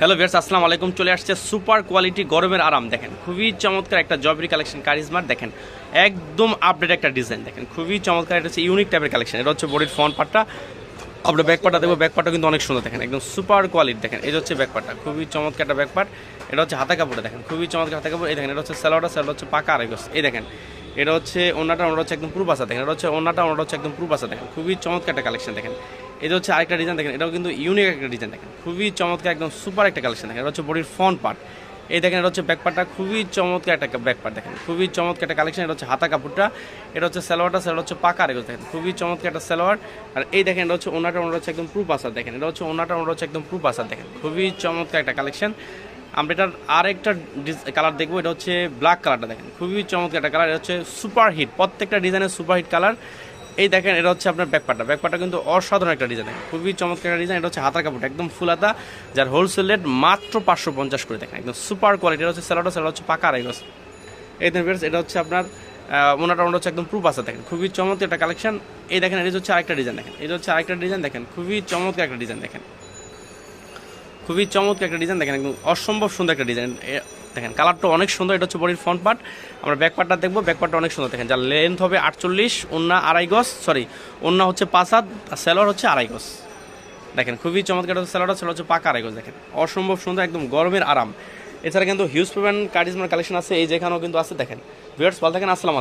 Hello viewers আসসালামু আলাইকুম। চলে আসছে সুপার কোয়ালিটি গরমের আরাম, দেখেন। খুবই চমৎকার একটা জয়পুরি কালেকশন কারিজমার, দেখেন। একদম আপডেট একটা ডিজাইন দেখেন। খুবই চমৎকার, এটা হচ্ছে ইউনিক টাইপের কালেকশন এটা হচ্ছে বডির ফ্রন্ট পার্টটা আপনার ব্যাক পার্টটা দেখব ব্যাক পার্টটা কিন্তু অনেক সুন্দর, দেখেন। একদম সুপার কোয়ালিটি দেখেন। এটা হচ্ছে ব্যাক পার্টটা খুবই চমৎকার একটা ব্যাক পার্ট এটা হচ্ছে হাতা কাপড়টা দেখেন। খুবই চমৎকার হাতা কাপড়। এই দেখেন, এটা হচ্ছে স্যালোটা স্যালোটা হচ্ছে পাকা গজ। এই দেখেন, এটা হচ্ছে ওনাটা ওনাটা হচ্ছে একদম পুরো বাসা, দেখেন। এটা হচ্ছে ওনাটা ওনাটা হচ্ছে একদম পুরো বাসা, দেখেন। খুবই চমৎকার একটা কালেকশন দেখেন। এটা হচ্ছে আরেকটা ডিজাইন দেখেন, এটাও কিন্তু ইউনিক একটা ডিজাইন দেখেন। খুবই চমৎকার, একদম সুপার একটা কালেকশন দেখেন। এটা হচ্ছে বডির ফ্রন্ট পার্ট এই দেখেন, এটা হচ্ছে ব্যাক পার্টটা খুবই চমৎকার একটা ব্যাক পার্ট দেখেন। খুবই চমৎকার একটা কালেকশন এটা হচ্ছে হাতা কাপড়টা, এটা হচ্ছে সালোয়ারটা সালোয়ার হচ্ছে পাকা রেগো দেখেন। খুবই চমৎকার একটা সালোয়ার। আর এই দেখেন, এটা হচ্ছে ওনাটা ওনাটা হচ্ছে একদম প্রুফ আসার দেখেন। এটা হচ্ছে ওনাটা ওনাটা হচ্ছে একদম প্রুফ আসার দেখেন। খুবই চমৎকার একটা কালেকশন আমরা এটার আরেকটা কালার দেখব, এটা হচ্ছে ব্ল্যাক কালারটা দেখেন। খুবই চমৎকার একটা কালার এটা হচ্ছে সুপার হিট প্রত্যেকটা ডিজাইনের সুপার হিট কালার এই দেখেন, এটা হচ্ছে আপনার ব্যাকপারটা ব্যাকপারটা কিন্তু অসাধারণ একটা ডিজাইন খুবই চমৎকার একটা ডিজাইন এটা হচ্ছে হাতার কাপড় একদম ফুল হাতা, যার হোলসেল রেট মাত্র পাঁচশো পঞ্চাশ করে দেখেন, একদম সুপার কোয়ালিটি এটা হচ্ছে স্যালাডটা স্যালাড হচ্ছে পাকা গজ এই দেখেন এটা হচ্ছে আপনার ওনাটা ওনাটা হচ্ছে একদম প্রুফ আছে দেখেন। খুবই চমৎকার একটা কালেকশন এই দেখেন, এটা হচ্ছে আরেকটা ডিজাইন দেখেন। এটা হচ্ছে আরেকটা ডিজাইন দেখেন। খুবই চমৎকার একটা ডিজাইন দেখেন। খুবই চমৎকার একটা ডিজাইন দেখেন, একদম অসম্ভব সুন্দর একটা ডিজাইন দেখেন। কালারটা অনেক সুন্দর, এটা হচ্ছে বডির ফ্রন্ট পার্ট আমরা ব্যাক পার্টটা দেখব ব্যাক পার্টটা অনেক সুন্দর দেখেন। যার লেন্থ হবে আটচল্লিশ ওনা আড়াই গজ সরি ওন্না হচ্ছে পাঁচ হাত, আর স্যালোয়ার হচ্ছে আড়াই গজ। দেখেন, খুবই চমৎকার সেলোয়ার সেলোয়ার হচ্ছে পাকা আড়াই গজ, দেখেন। অসম্ভব সুন্দর, একদম গরমের আরাম। এছাড়া কিন্তু হিউজ পেমেন্ট কার্ডিজমার কালেকশন আছে, এই যেখানেও কিন্তু আছে, দেখেন। ভিউয়ার্স ভালো থাকেন, আসসালাম